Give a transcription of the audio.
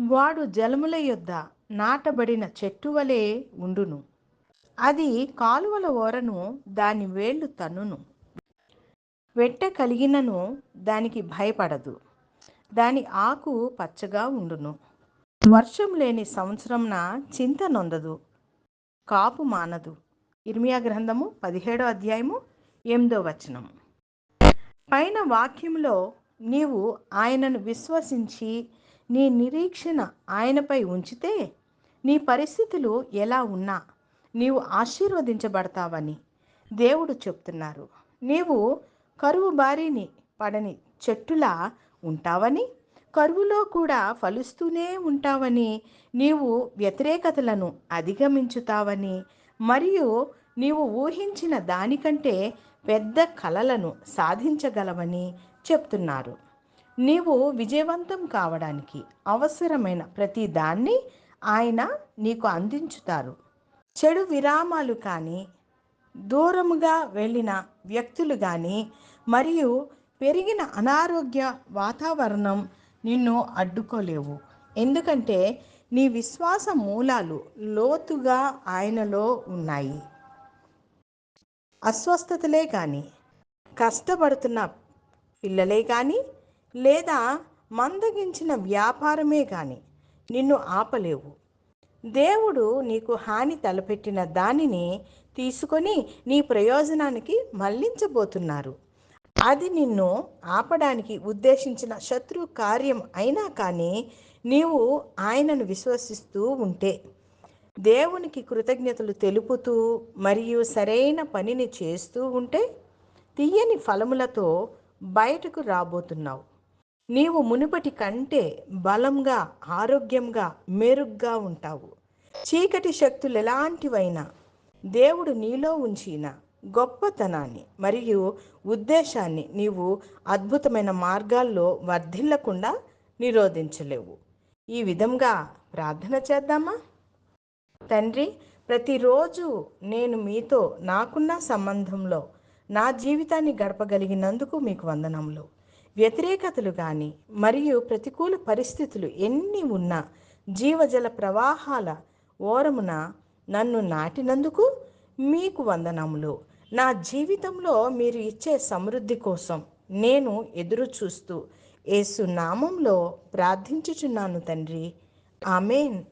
వాడు జలముల యొద్ద నాటబడిన చెట్టు వలె ఉండును. అది కాలువల ఓరను దాని వేళ్ళు తన్నును. వెట్ట కలిగినను దానికి భయపడదు. దాని ఆకు పచ్చగా ఉండును. వర్షం లేని సంవత్సరంన చింత నొందదు కాపు మానదు. ఇర్మియా గ్రంథము పదిహేడో అధ్యాయము ఎనిమిదో వచనం పైన వాక్యంలో నీవు ఆయనను విశ్వసించి నీ నిరీక్షణ ఆయనపై ఉంచితే నీ పరిస్థితులు ఎలా ఉన్నా నీవు ఆశీర్వదించబడతావని దేవుడు చెప్తున్నారు. నీవు కరువు బారిని పడని చెట్టులా ఉంటావని కరువులో కూడా ఫలుస్తూనే ఉంటావని నీవు వ్యతిరేకతలను అధిగమించుతావని మరియు నీవు ఊహించిన దానికంటే పెద్ద కలలను సాధించగలవని చెప్తున్నారు. నీవు విజయవంతం కావడానికి అవసరమైన ప్రతి దాన్ని ఆయన నీకు అందించుతారు. చెడు విరామాలు కానీ దూరముగా వెళ్ళిన వ్యక్తులు కానీ మరియు పెరిగిన అనారోగ్య వాతావరణం నిన్ను అడ్డుకోలేవు. ఎందుకంటే నీ విశ్వాస మూలాలు లోతుగా ఆయనలో ఉన్నాయి. అస్వస్థతలే కానీ కష్టపడుతున్న పిల్లలే కానీ లేదా మందగించిన వ్యాపారమే కానీ నిన్ను ఆపలేవు. దేవుడు నీకు హాని తలపెట్టిన దానిని తీసుకొని నీ ప్రయోజనానికి మళ్ళించబోతున్నారు. అది నిన్ను ఆపడానికి ఉద్దేశించిన శత్రు కార్యం అయినా కానీ నీవు ఆయనను విశ్వసిస్తూ ఉంటే దేవునికి కృతజ్ఞతలు తెలుపుతూ మరియు సరైన పనిని చేస్తూ ఉంటే తీయని ఫలములతో బయటకు రాబోతున్నావు. నీవు మునుపటి కంటే బలంగా ఆరోగ్యంగా మెరుగ్గా ఉంటావు. చీకటి శక్తులు ఎలాంటివైనా దేవుడు నీలో ఉంచిన గొప్పతనాన్ని మరియు ఉద్దేశాన్ని నీవు అద్భుతమైన మార్గాల్లో వర్ధిల్లకుండా నిరోధించలేవు. ఈ విధంగా ప్రార్థన చేద్దామా? తండ్రి ప్రతిరోజు నేను మీతో నాకున్న సంబంధంలో నా జీవితాన్ని గడపగలిగినందుకు మీకు వందనములు. వ్యతిరేకతలు కానీ మరియు ప్రతికూల పరిస్థితులు ఎన్ని ఉన్నా జీవజల ప్రవాహాల ఓరమున నన్ను నాటినందుకు మీకు వందనములు. నా జీవితంలో మీరు ఇచ్చే సమృద్ధి కోసం నేను ఎదురు చూస్తూ ఏసు నామంలో ప్రార్థించుచున్నాను తండ్రి. ఆమెన్.